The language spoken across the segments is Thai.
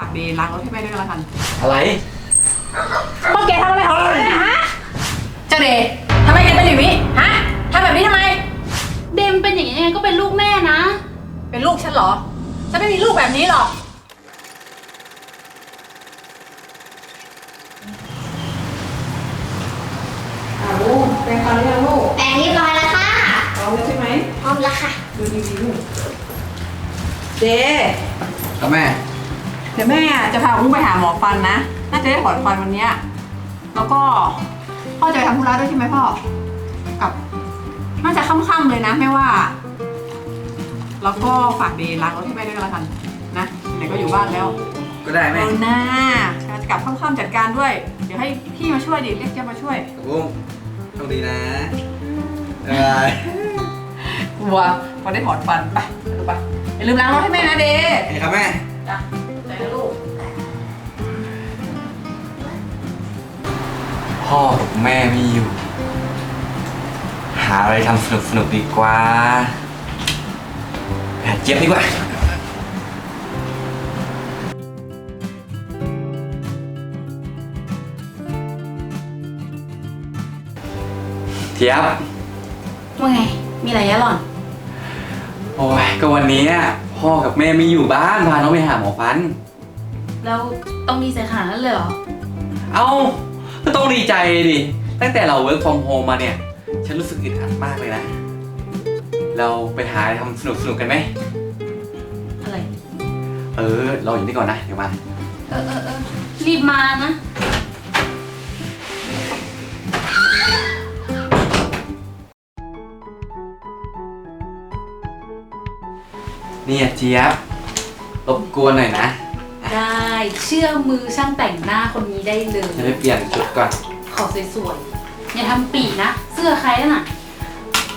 ฝากเดย์ล้างรถให้แม่ด้วยก็แล้วกันอะไรพวกแกทำอะไรของเราเนี่ยฮะ เจ้าเดย์ทำไมแกเป็นอย่างนี้ ฮะทำแบบนี้ทำไม เดมเป็นอย่างนี้ยังไงก็เป็นลูกแม่นะ เป็นลูกฉันเหรอ ฉันไม่มีลูกแบบนี้หรอก อ่าลูกแปรงฟันหรือยังลูกแต่งเรียบร้อยแล้วค่ะ พร้อมแล้วใช่ไหมพร้อมแล้วค่ะ ดูดีๆลูกเดย์ครับแม่ เดี๋ยวแม่จะพาลูกไปหาหมอฟันนะ น่าจะได้ถอนฟันวันเนี้ยแล้วก็พ่อจะไปทำธุระด้วยใช่ไหมพ่อ กับ น่าจะค่ำๆเลยนะแม่ว่า แล้วก็ฝากเดย์ล้างรถให้แม่ด้วยก็แล้วกันนะไหนก็อยู่บ้านแล้วก็ได้แม่เอาหน้าจะกลับค่ำๆจัดการด้วย เดี๋ยวให้พี่มาช่วยดิเรียกเจ๊ยบมาช่วยตกลงโชคดีนะบ๊ายบายกลัวพอได้ถอนฟันไปไปดูไปอย่าลืมล้างรถให้แม่นะเดย์โอเคครับแม่ พ่อกับแม่ไม่อยู่ หาอะไรทำสนุกสนุกๆดีกว่าไปหาเจี๊ยบดีกว่า เจี๊ยบ ว่าไง มีอะไรยะหล่อน โอ้ยก็วันนี้อะพ่อกับแม่ไม่อยู่บ้านพาน้องไปหาหมอฟัน แล้วต้องดีใจขนาดนั้นเลยเหรอ เอ้าก็ ต้องดีใจดิ ตั้งแต่เรา work from home มาเนี่ย ฉันรู้สึกอึดอัดมากเลยนะ เราไปหาอะไรทำสนุกสนุกๆกันไหม อะไร เออ เราอยู่นี่ก่อนนะ เดี๋ยวมา เออเออเออรีบมานะ เนี่ยเจี๊ยบ รบกวนหน่อยนะ ได้ เชื่อมือช่างแต่งหน้าคนนี้ได้เลย จะไปเปลี่ยนชุดก่อนขอสวยๆอย่าทำปีกนะ เสื้อใครนั่นน่ะ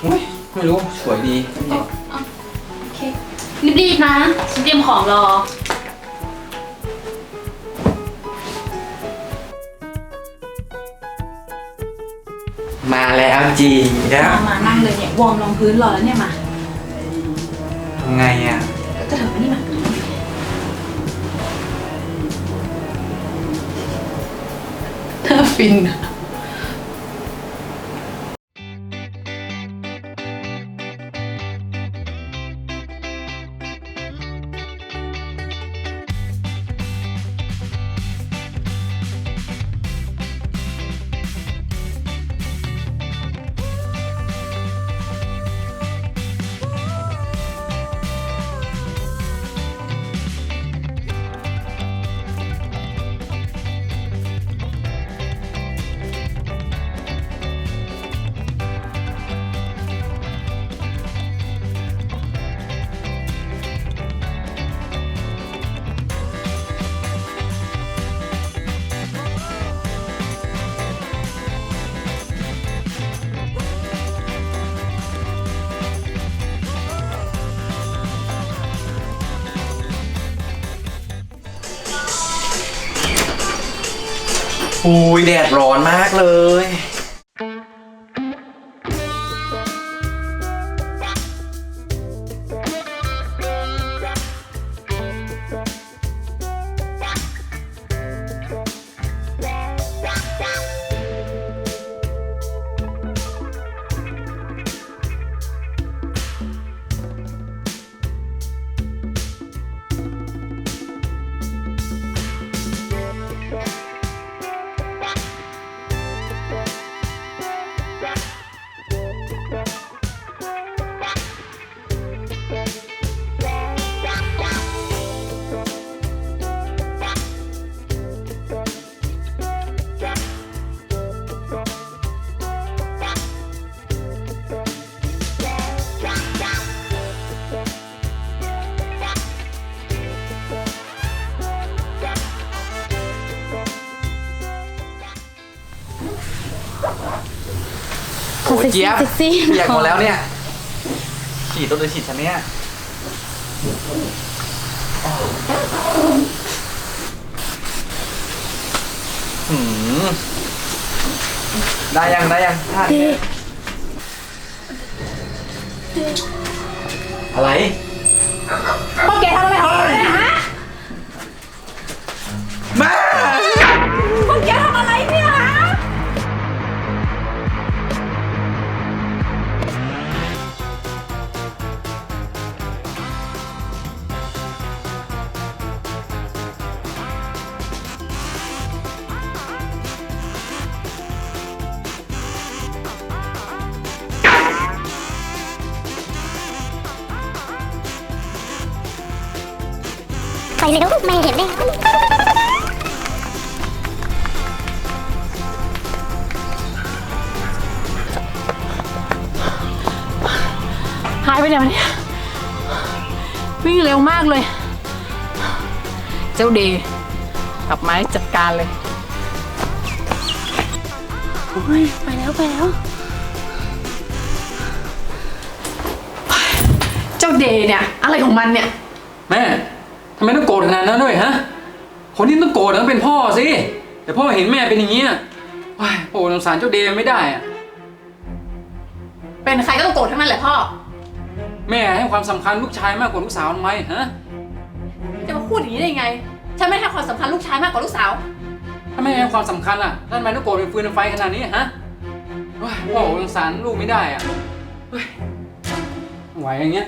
อุ๊ยไม่รู้สวยดีเอาเอาโอเครีบๆนะฉันเตรียมของรอ มาแล้วจีเจี๊ยบมามานั่งเลยเนี่ยวอร์มรองพื้นรอแล้วเนี่ยมาทำไงอะก็เถอะ เอุ้ยแดดร้อนมากเลย โอ้ยเจี๊ยบเซ็กซี่เปียกหมดแล้วเนี่ย ฉีดตัวเลยฉีดฉันเนี่ยหืมได้ยังได้ยังท่านี้อะไรพวกแกทำอะไรของเราเนี่ยฮะ เลยลูกแม่เห็นแม่หายไปไหนวะเนี่ยวิ่งเร็วมากเลย เจ้าเดย์กลับมาให้จัดการเลยเฮ้ยไปแล้วไปแล้ว เจ้าเดย์เนี่ย อะไรของมันเนี่ย แม่ ทำไมต้องโกรธขนาดนั้นด้วยฮะ คนที่ต้องโกรธต้องเป็นพ่อสิ แต่พ่อเห็นแม่เป็นอย่างนี้ยว้ายโอ้สงสารเจ้าเดย์ไม่ได้อะเป็นใครก็ต้องโกรธทั้งนั้นแหละพ่อ แม่ให้ความสำคัญลูกชายมากกว่าลูกสาวทำไมฮะจะมาพูดอย่างนี้ได้ยังไง ฉันไม่ให้ความสำคัญลูกชายมากกว่าลูกสาว ถ้าไม่ให้ความสำคัญล่ะแล้วทำไมต้องโกรธเป็นฟืนเป็นไฟขนาดนี้ฮะว้ายพ่อสงสารลูกไม่ได้อะเฮ้ยไหวอย่างเงี้ย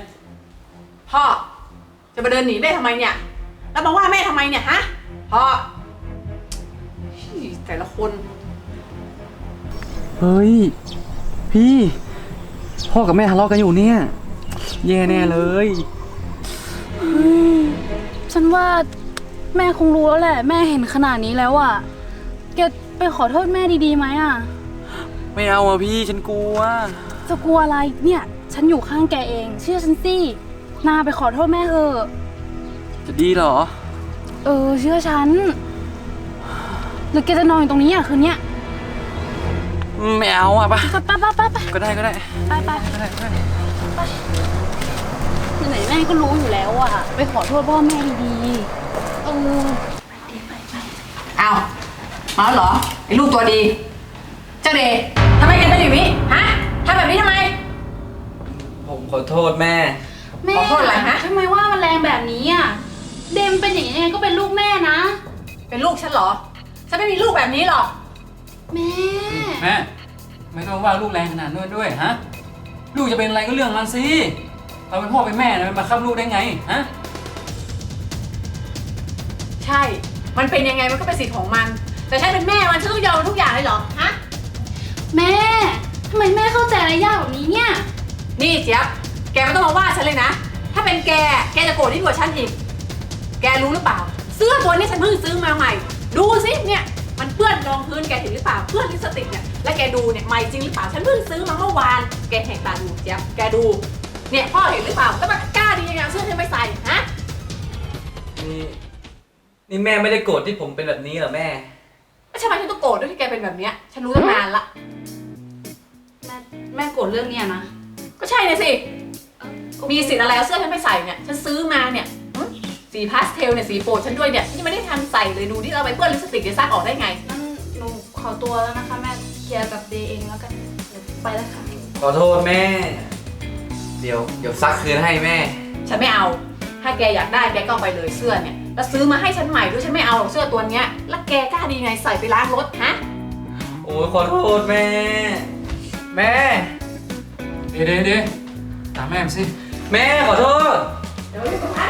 พ่อ จะมาเดินหนีแม่ทำไมเนี่ย แล้วมาว่าแม่ทำไมเนี่ยฮะพ่ออี้แต่ละคน เฮ้ย พี่ พ่อกับแม่ทะเลาะกันอยู่เนี่ย แย่แน่เลย ฉันว่าแม่คงรู้แล้วแหละ แม่เห็นขนาดนี้แล้วอะแกไปขอโทษแม่ดีๆไหมอะ ไม่เอาอะพี่ฉันกลัว จะกลัวอะไรเนี่ย ฉันอยู่ข้างแกเอง เชื่อฉันสิ นาไปขอโทษแม่เถอะจะดีเหรอ เออ เชื่อฉัน หรือแกจะนอนอยู่ตรงนี้อะคืนเนี้ยไม่เอาอะปะไปไปไปไปก็ได้ก็ได้ไปไปก็ได้ก็ได้ไหนๆแม่ก็รู้อยู่แล้วอะ ไปขอโทษพ่อแม่ดีๆเออเอามาแล้วเหรอไอ้ลูกตัวดี เจ้าเดย์ทำไมแกเป็นอย่างนี้ฮะทำแบบนี้ทำไม ผมขอโทษแม่ เดมเป็นอย่างนี้ยังไงก็เป็นลูกแม่นะ เป็นลูกฉันเหรอ ฉันไม่มีลูกแบบนี้หรอก แม่ แม่ไม่ต้องว่าลูกแรงขนาดนั้นด้วยฮะลูกจะเป็นอะไรก็เรื่องมันสิเราเป็นพ่อเป็นแม่นะมันมาคับลูกได้ไงฮะใช่ มันเป็นยังไงมันก็เป็นสิทธิ์ของมัน แต่ฉันเป็นแม่มันฉันต้องยอมมันทุกอย่างเลยเหรอ ฮะ แม่ทำไมแม่เข้าใจอะไรยากแบบนี้เนี่ย นี่เจี๊ยบ แกไม่ต้องมาว่าฉันเลยนะ ถ้าเป็นแก แกจะโกรธยิ่งกว่าฉันอีก แกรู้หรือเปล่า เสื้อตัวนี้ฉันเพิ่งซื้อมาใหม่ ดูสิเนี่ยมันเปื้อนรองพื้นแกเห็นหรือเปล่าเปื้อนลิปสติกเนี่ยแล้วแกดูเนี่ยใหม่จริงหรือเปล่าฉันเพิ่งซื้อมาเมื่อวานแกแหกตาดูเจี๊ยบแกดูเนี่ยพ่อเห็นหรือเปล่าแล้วมันกล้าดียังไงเอาเสื้อฉันไปใส่ฮะนี่ นี่แม่ไม่ได้โกรธที่ผมเป็นแบบนี้เหรอแม่ แล้วทำไมฉันต้องโกรธด้วยที่แกเป็นแบบเนี้ยฉันรู้ตั้งนานละแม่แม่โกรธเรื่องเนี้ยนะก็ใช่เลยสิมีสิทธิ์อะไรเอาเสื้อฉันไปใส่เนี่ยฉันซื้อมาเนี่ยหึ สีพาสเทลเนี่ยสีโปรดฉันด้วยเนี่ยยังไม่ได้ทันใส่เลยดูที่เราไปเปื้อนลิปสติกจะซักออกได้ไงงั้นหนูขอตัวแล้วนะคะแม่เคลียร์กับเดย์เองแล้วกันเดี๋ยวไปแล้วค่ะ ขอโทษแม่ เดี๋ยวเดี๋ยวซักคืนให้แม่ ฉันไม่เอา ถ้าแกอยากได้แกก็เอาไปเลยเสื้อเนี่ย แล้วซื้อมาให้ฉันใหม่ด้วยฉันไม่เอาหรอกเสื้อตัวเนี้ย แล้วแกกล้าดีไงใส่ไปล้างรถฮะ โอ้ยขอโทษแม่ แม่ เดี๋ยวเดี๋ยวเดี๋ยวตามแม่มาสิ แม่ขอโทษ เดี๋ยวรีบไป